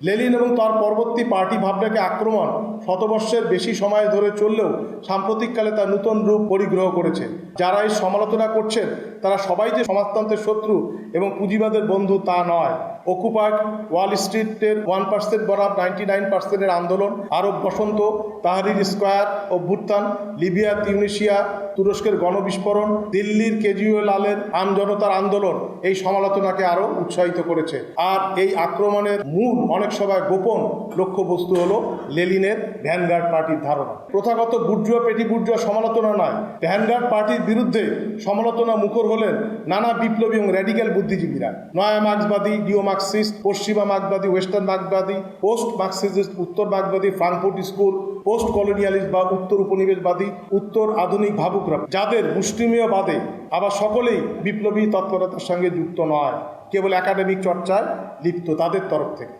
লেলিন এবং তার পরবর্তী পার্টি ভাবনাকে আক্রমণ শতবর্ষের বেশি সময় ধরে চললেও সাম্প্রতিককালে তা নূতন রূপ পরিগ্রহ করেছে। যারা এই সমালোচনা করছেন, তারা সবাই যে সমাজতন্ত্রের শত্রু এবং পুঁজিবাদের বন্ধু তা নয়। অকুপার্ট ওয়াল স্ট্রিটের ওয়ান পার্সেন্ট বরাব নাইনটি নাইন পার্সেন্টের আন্দোলন, আরব বসন্ত, তাহারির স্কোয়ার অভ্যুত্থান লিবিয়া, তিউনিশিয়া, তুরস্কের গণবিস্ফোরণ, দিল্লির কেজরিওয়ালের আমজনতার আন্দোলন এই সমালোচনাকে আরও উৎসাহিত করেছে। আর এই আক্রমণের মূল অনেক সময় গোপন লক্ষ্যবস্তু হলো লেলিনের ভ্যানগার্ড পার্টির ধারণা। প্রথাগত বুর্জুয়া, পেটি বুর্জুয়া সমালোচনা নয়। ভ্যানগার্ড পার্টির বিরুদ্ধে সমালোচনা মুখর হলেন নানা বিপ্লবী এবং র্যাডিক্যাল বুদ্ধিজীবীরা। নয়া মার্ক্সবাদী ডিও মার্কসিস্ট, পশ্চিমা মার্ক্সবাদী, ওয়েস্টার্ন মার্ক্সবাদী, পোস্ট মার্কসিস্ট, উত্তর মার্ক্সবাদী, ফ্রাঙ্কফুর্ট স্কুল, পোস্ট কলোনিয়ালিস্ট বা উত্তর উপনিবেশবাদী, উত্তর আধুনিক ভাবুকরা। যাদের মুষ্টিমেয় বাদে আবার সকলেই বিপ্লবী তৎপরতার সঙ্গে যুক্ত নয়, কেবল একাডেমিক চর্চায় লিপ্ত তাদের তরফ থেকে।